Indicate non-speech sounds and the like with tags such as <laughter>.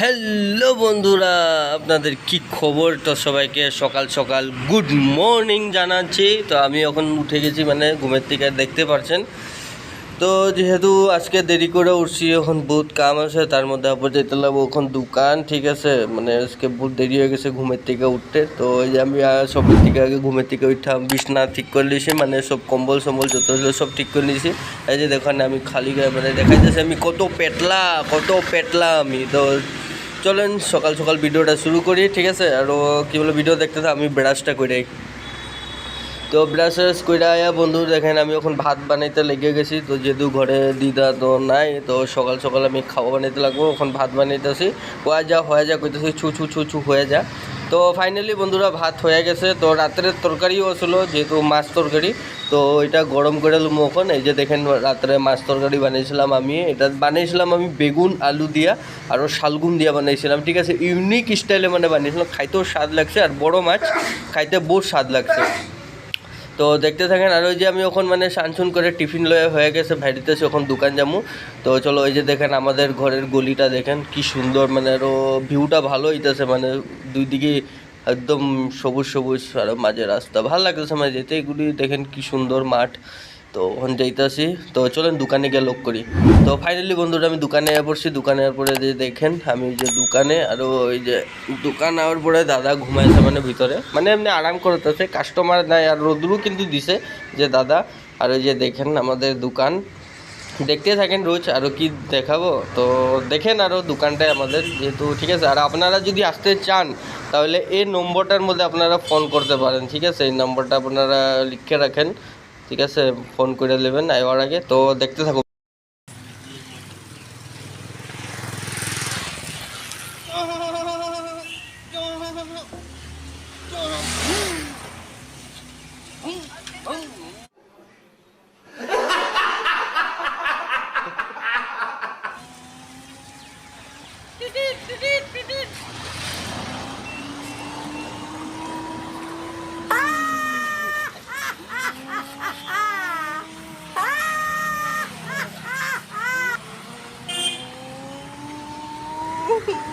Hello বন্ধুরা। আপনাদের কি খবর? তো সবাইকে সকাল সকাল গুড মর্নিং জানাচ্ছি। তো আমি এখন উঠে গেছি মানে ঘুমের থেকে দেখতে পারছেন। তো যেহেতু আজকে দেরি করে উঠছি, এখন বহুত কাম আছে, তার মধ্যে আবার যেতে লাগবো এখন দোকান, ঠিক আছে? মানে আজকে বহুত দেরি হয়ে গেছে ঘুমের থেকে উঠতে, তো ওই যে আমি সবের থেকে আগে ঘুমের থেকে উঠলাম বিছনা ঠিক করে নিয়েছি মানে সব কম্বল সম্বল যত সব ঠিক করে নিয়েছি। এই যে দেখেন, আমি খালি গায়ে মানে দেখা যাচ্ছে আমি কত পেটলা কত পেটলা আমি। তো চলেন, সকাল সকাল ভিডিওটা শুরু করি, ঠিক আছে? আর কি বলে, ভিডিও দেখতে আমি ব্রাশটা করে তো ব্রাশ করে আয়া বন্ধু, দেখেন আমি এখন ভাত বানাইতে লেগে গেছি। তো যেহেতু ঘরে দিদা তো নাই, তো সকাল সকাল আমি খাওয়া বানাইতে লাগবো, এখন ভাত বানাইতেছি। হয়ে যা হয়ে যা, কইতেছি ছু ছু ছু ছু, হয়ে যা। তো ফাইনালি বন্ধুরা, ভাত হয়ে গেছে। তো রাত্রের তরকারিও ছিল, যেহেতু মাছ তরকারি, তো এটা গরম করে লুমো এখন। এই যে দেখেন, রাত্রে মাছ তরকারি বানিয়েছিলাম আমি। এটা বানিয়েছিলাম আমি বেগুন, আলু দিয়া আরও শালগুম দিয়া বানিয়েছিলাম, ঠিক আছে? ইউনিক স্টাইলে মানে বানিয়েছিলাম। খাইতেও স্বাদ লাগছে, আর বড় মাছ খাইতে বহুত স্বাদ লাগছে। তো দেখতে থাকেন, আর ওই যে আমি ওখানে মানে সানসুন করে টিফিন লয়ে হয়ে গেছে ভাইরিতেছি ওখান দোকান যাব। তো চলো ওই যে দেখেন আমাদের ঘরের গলিটা দেখেন, কি সুন্দর মানে আরও ভিউটা ভালো হইতেছে মানে দুই দিকে একদম সবুজ সবুজ, আর মাঝে রাস্তা। ভালো লাগতেছে মানে যেতে এগুলি দেখেন কি সুন্দর মাঠ। তো ওখানে যাইতেছি। তো চলেন দোকানে গিয়ে লোক করি। তো ফাইনালি বন্ধুরা আমি দোকানে পড়ছি দোকানে পরে যে দেখেন, আমি যে দোকানে আরও ওই যে দোকান আওয়ার পরে দাদা ঘুমাইছে মানে ভিতরে। মানে এমনি আরাম করতেছে। কাস্টমার নাই আর রোদ্রু কিন্তু দিছে যে দাদা। আর ওই যে দেখেন আমাদের দোকান। দেখতে থাকেন রোজ আরও কি দেখাবো? তো দেখেন আরও দোকানটায় আমাদের যেহেতু, ঠিক আছে? আর আপনারা যদি আসতে চান, তাহলে এই নম্বরটার মধ্যে আপনারা ফোন করতে পারেন, ঠিক আছে? এই নম্বরটা আপনারা লিখে রাখেন। ঠিক আছে ফোন করে নেবেন আইওয়ার আগে। তো দেখতে থাকুন। <laughs> Oh, Yeah.